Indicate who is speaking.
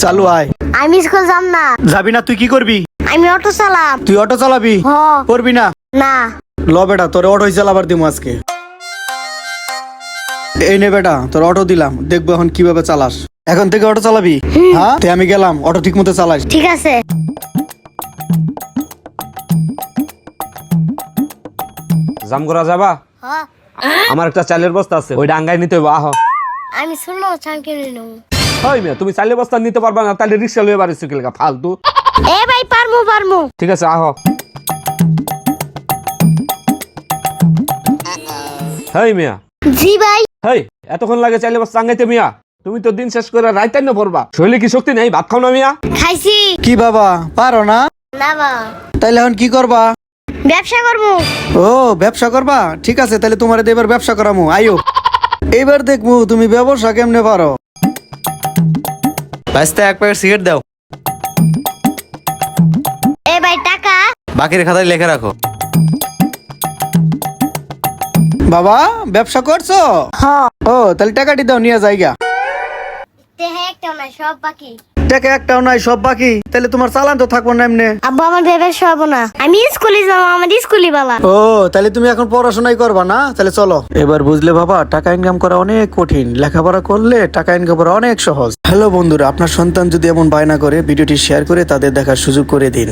Speaker 1: চালু আয়।
Speaker 2: আমি স্কুল যাম না।
Speaker 1: যাবি না তুই কি করবি?
Speaker 2: আমি অটো চালাম।
Speaker 1: তুই অটো চালাবি?
Speaker 2: হ।
Speaker 1: করবি না?
Speaker 2: না।
Speaker 1: ল বেটা তোর অটো চালাবার দিমু আজকে। এই নে বেটা তোর অটো দিলাম। দেখব এখন কীভাবে চালাস। এখন থেকে অটো চালাবি? হ্যাঁ? তে আমি গেলাম অটো ঠিক মতো চালাস।
Speaker 2: ঠিক আছে।
Speaker 3: জাম করা যাবা আমার একটা চালের বস্তা আছে ওই আঙ্গাই নিতে হইব আহ।
Speaker 2: আমি শুনলো চান কিনে নেব।
Speaker 3: হয় মিয়া তুমি চালের বস্তা নিতে পারবা না তাহলে রিক্সা লয়ে বাড়ি সুকিল ফালতু।
Speaker 2: এ ভাই পারমু পারমু।
Speaker 3: ঠিক আছে আহ। হেই মিয়া।
Speaker 2: জি ভাই।
Speaker 3: হেই এতক্ষণ লাগে চাইলে বস্তা আঙ্গাইতে মিয়া। তুমি তো দিন শেষ করে রাইতাই না পড়বা শরীরে কি শক্তি নেই? ভাত খাও না মিয়া।
Speaker 2: খাইছি।
Speaker 1: কি বাবা পারো না?
Speaker 2: না বা।
Speaker 1: তাইলে এখন কি করবা?
Speaker 2: ব্যবসা করব
Speaker 1: ও ব্যবসা করবা? ঠিক আছে তাহলে তোমার এবার ব্যবসা করামু। আইও। এবার দেখব তুমি ব্যবসা কেমনে পারো?
Speaker 4: বাইশটা এক প্যাকেট সিগারেট দাও।
Speaker 2: এ ভাই টাকা?
Speaker 4: বাকির খাতায় লেখা রাখো।
Speaker 1: বাবা ব্যবসা করছ?
Speaker 2: হ
Speaker 1: ও তাহলে টাকাটি দাও নিয়ে যাইগা
Speaker 2: তে হ্যাঁ একটা না সব বাকি।
Speaker 1: টাকা একটাও নাই সব বাকি। তাহলে তোমার চালান তো থাকব না এমনি।
Speaker 2: আব্বা আমার ব্যবসা সব না। আমি স্কুলে যাব আমার স্কুলে বাবা।
Speaker 1: ও তাহলে তুমি এখন পড়াশোনাই করবা না? তাহলে চলো। এবার বুঝলে বাবা টাকা ইনকাম করা অনেক কঠিন। লেখাপড়া করলে টাকা ইনকাম করা অনেক সহজ। হ্যালো বন্ধুরা আপনার সন্তান যদি এমন বায়না করে ভিডিওটি শেয়ার করে তাদের দেখার সুযোগ করে দিন।